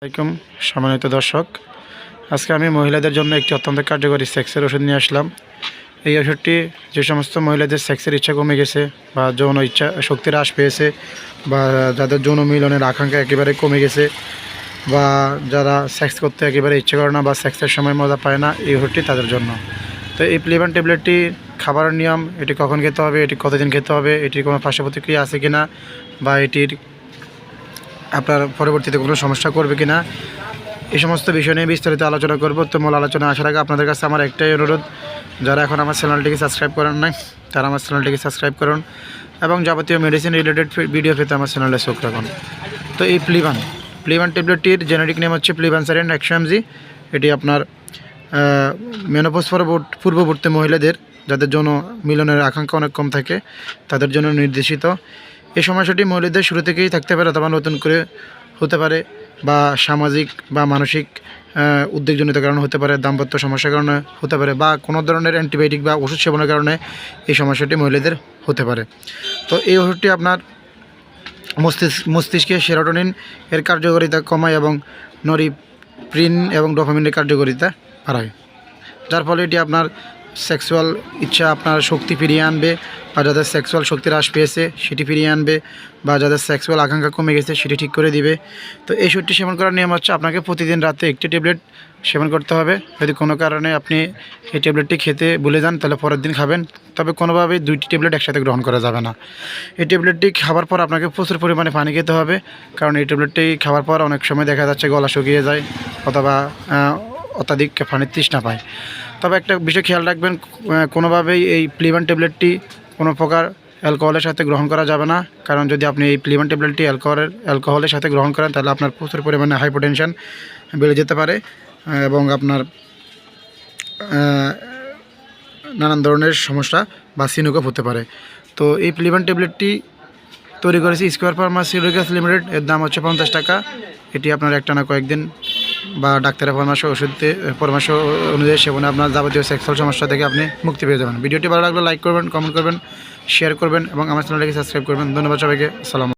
আসসালামাইকুম সম্মানিত দর্শক। আজকে আমি মহিলাদের জন্য একটি অত্যন্ত কার্যকরী সেক্সের ওষুধ নিয়ে আসলাম। এই ওষুধটি যে সমস্ত মহিলাদের সেক্সের ইচ্ছা কমে গেছে বা যৌন ইচ্ছা শক্তির হ্রাস পেয়েছে বা যাদের যৌন মিলনের আকাঙ্ক্ষা একেবারে কমে গেছে বা যারা সেক্স করতে একেবারে ইচ্ছে করে না বা সেক্সের সময় মজা পায় না, এই ওষুধটি তাদের জন্য। তো এই প্লেবান ট্যাবলেটটি খাবারের নিয়ম, এটি কখন খেতে হবে, এটি কতদিন খেতে হবে, এটির কোনো পার্শ্ব প্রতিক্রিয়া আছে কিনা বা এটির আপনার পরবর্তীতে কোনো সমস্যা করবে কি না এই সমস্ত বিষয় নিয়ে বিস্তারিত আলোচনা করব। তো মূল আলোচনা আসার আগে আপনাদের কাছে আমার একটাই অনুরোধ, যারা এখন আমার চ্যানেলটিকে সাবস্ক্রাইব করেন নাই, তারা আমার চ্যানেলটিকে সাবস্ক্রাইব করুন এবং যাবতীয় মেডিসিন রিলেটেড ভিডিও পেতে আমার চ্যানেলে চোখ রাখুন। তো এই প্লিভান প্লিভান ট্যাবলেটটির জেনেরিক নেম হচ্ছে প্লিভান সারেন একশো এমজি এটি আপনার মেনোপোজ পূর্ববর্তী মহিলাদের, যাদের জন্য মিলনের আকাঙ্ক্ষা অনেক কম থাকে, তাদের জন্য নির্দেশিত। এই সমস্যাটি মহিলাদের শুরু থেকেই থাকতে পারে অথবা নতুন করে হতে পারে বা সামাজিক বা মানসিক উদ্বেগজনিত কারণে হতে পারে, দাম্পত্য সমস্যার কারণে হতে পারে বা কোনো ধরনের অ্যান্টিবায়োটিক বা ওষুধ সেবনের কারণে এই সমস্যাটি মহিলাদের হতে পারে। তো এই ওষুধটি আপনার মস্তিষ্ক মস্তিষ্কে সেরোটোনিন এর কার্যকারিতা কমায় এবং নরি নরিপ্রিন এবং ডোপামিনের কার্যকারিতা বাড়ায়। যার ফলে এটি আপনার সেক্সুয়াল ইচ্ছা আপনার শক্তি ফিরিয়ে আনবে বা যাদের সেক্সুয়াল শক্তির হ্রাস পেয়েছে সেটি ফিরিয়ে আনবে বা যাদের সেক্সুয়াল আকাঙ্ক্ষা কমে গেছে সেটি ঠিক করে দিবে। তো এই ওষুধটি সেবন করার নিয়ম হচ্ছে আপনাকে প্রতিদিন রাতে একটি ট্যাবলেট সেবন করতে হবে। যদি কোনো কারণে আপনি এই ট্যাবলেটটি খেতে ভুলে যান তাহলে পরের দিন খাবেন। তবে কোনোভাবেই দুইটি ট্যাবলেট একসাথে গ্রহণ করা যাবে না। এই ট্যাবলেটটি খাবার পর আপনাকে প্রচুর পরিমাণে পানি খেতে হবে। কারণ এই ট্যাবলেটটি খাবার পর অনেক সময় দেখা যাচ্ছে গলা শুকিয়ে যায় অথবা অত্যাধিক পানির তৃষ্ণা পায়। তবে একটা বিষয় খেয়াল রাখবেন কোনোভাবেই এই প্লিভান ট্যাবলেটটি কোনো প্রকার অ্যালকোহলের সাথে গ্রহণ করা যাবে না। কারণ যদি আপনি এই প্লিভান ট্যাবলেটটি অ্যালকোহলের অ্যালকোহলের সাথে গ্রহণ করেন, তাহলে আপনার প্রচুর পরিমাণে হাইপোটেনশন বেড়ে যেতে পারে এবং আপনার নানান ধরনের সমস্যা বা সিনুকপ হতে পারে। তো এই প্লিভান ট্যাবলেটটি তৈরি করেছে স্কোয়ার ফার্মাসিউটিক্যালস লিমিটেড এর দাম হচ্ছে পঞ্চাশ টাকা। এটি আপনার একটানা কয়েকদিন বা ডাক্তারের পরামর্শ ওষুধে পরামর্শ অনুযায়ী সেবনে আপনার যাবতীয় সেক্সুয়াল সমস্যা থেকে আপনি মুক্তি পেয়ে যাবেন। ভিডিওটি ভালো লাগলে লাইক করবেন কমেন্ট করবেন শেয়ার করবেন এবং আমার চ্যানেলটিকে সাবস্ক্রাইব করবেন। ধন্যবাদ সবাইকে। সালাম